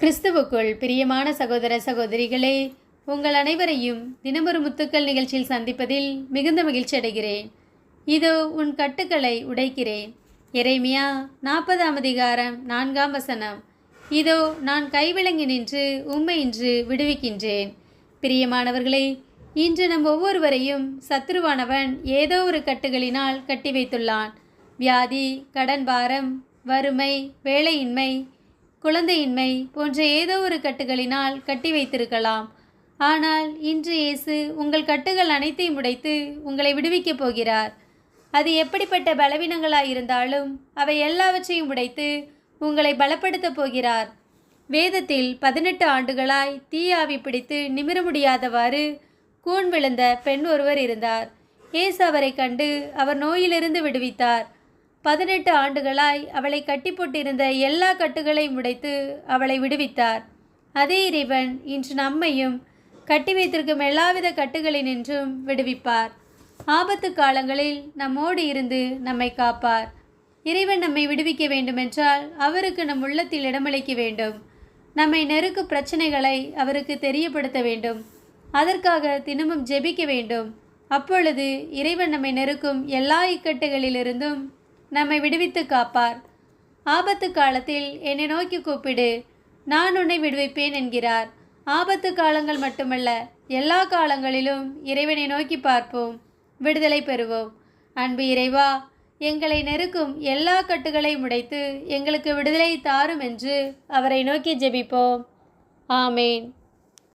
கிறிஸ்துவுக்குள் பிரியமான சகோதர சகோதரிகளே உங்கள் அனைவரையும் தினமொரு முத்துக்கள் நிகழ்ச்சியில் சந்திப்பதில் மிகுந்த மகிழ்ச்சி அடைகிறேன். இதோ உன் கட்டுக்களை உடைக்கிறேன். இறைமையா நாற்பதாம் அதிகாரம் நான்காம் வசனம். இதோ நான் கைவிளங்கி நின்று உண்மை இன்று விடுவிக்கின்றேன். பிரியமானவர்களே இன்று நம் ஒவ்வொருவரையும் சத்ருவானவன் ஏதோ ஒரு கட்டுகளினால் கட்டி வைத்துள்ளான். வியாதி கடன் பாரம் வறுமை வேலையின்மை குழந்தையின்மை போன்ற ஏதோ ஒரு கட்டுகளினால் கட்டி வைத்திருக்கலாம். ஆனால் இன்று இயேசு உங்கள் கட்டுகள் அனைத்தையும் உடைத்து உங்களை விடுவிக்கப் போகிறார். அது எப்படிப்பட்ட பலவீனங்களாயிருந்தாலும் அவை எல்லாவற்றையும் உடைத்து உங்களை பலப்படுத்தப் போகிறார். வேதத்தில் பதினெட்டு ஆண்டுகளாய் தீயாவி பிடித்து நிமிர முடியாதவாறு கூன் விழுந்த பெண் ஒருவர் இருந்தார். இயேசு அவரை கண்டு அவர் நோயிலிருந்து விடுவித்தார். பதினெட்டு ஆண்டுகளாய் அவளை கட்டி போட்டிருந்த எல்லா கட்டுகளையும் உடைத்து அவளை விடுவித்தார். அதே இறைவன் இன்று நம்மையும் கட்டி வைத்திருக்கும் எல்லாவித கட்டுகளினின்றும் விடுவிப்பார். ஆபத்து காலங்களில் நம்மோடு இருந்து நம்மை காப்பார். இறைவன் நம்மை விடுவிக்க வேண்டுமென்றால் அவருக்கு நம் உள்ளத்தில் இடமளிக்க வேண்டும். நம்மை நெருக்கு பிரச்சனைகளை அவருக்கு தெரியப்படுத்த வேண்டும். அதற்காக தினமும் ஜெபிக்க வேண்டும். அப்பொழுது இறைவன் நம்மை நெருக்கும் எல்லா இக்கட்டுகளிலிருந்தும் நம்மை விடுவித்து காப்பார். ஆபத்து காலத்தில் என்னை நோக்கி கூப்பிடு. நான் உன்னை விடுவிப்பேன் என்கிறார். ஆபத்து காலங்கள் மட்டுமல்ல எல்லா காலங்களிலும் இறைவனை நோக்கி பார்ப்போம். விடுதலை பெறுவோம். அன்பு இறைவா எங்களை நெருக்கும் எல்லா கட்டுகளையும் உடைத்து எங்களுக்கு விடுதலை தாரும் என்று அவரை நோக்கி ஜெபிப்போம். ஆமேன்.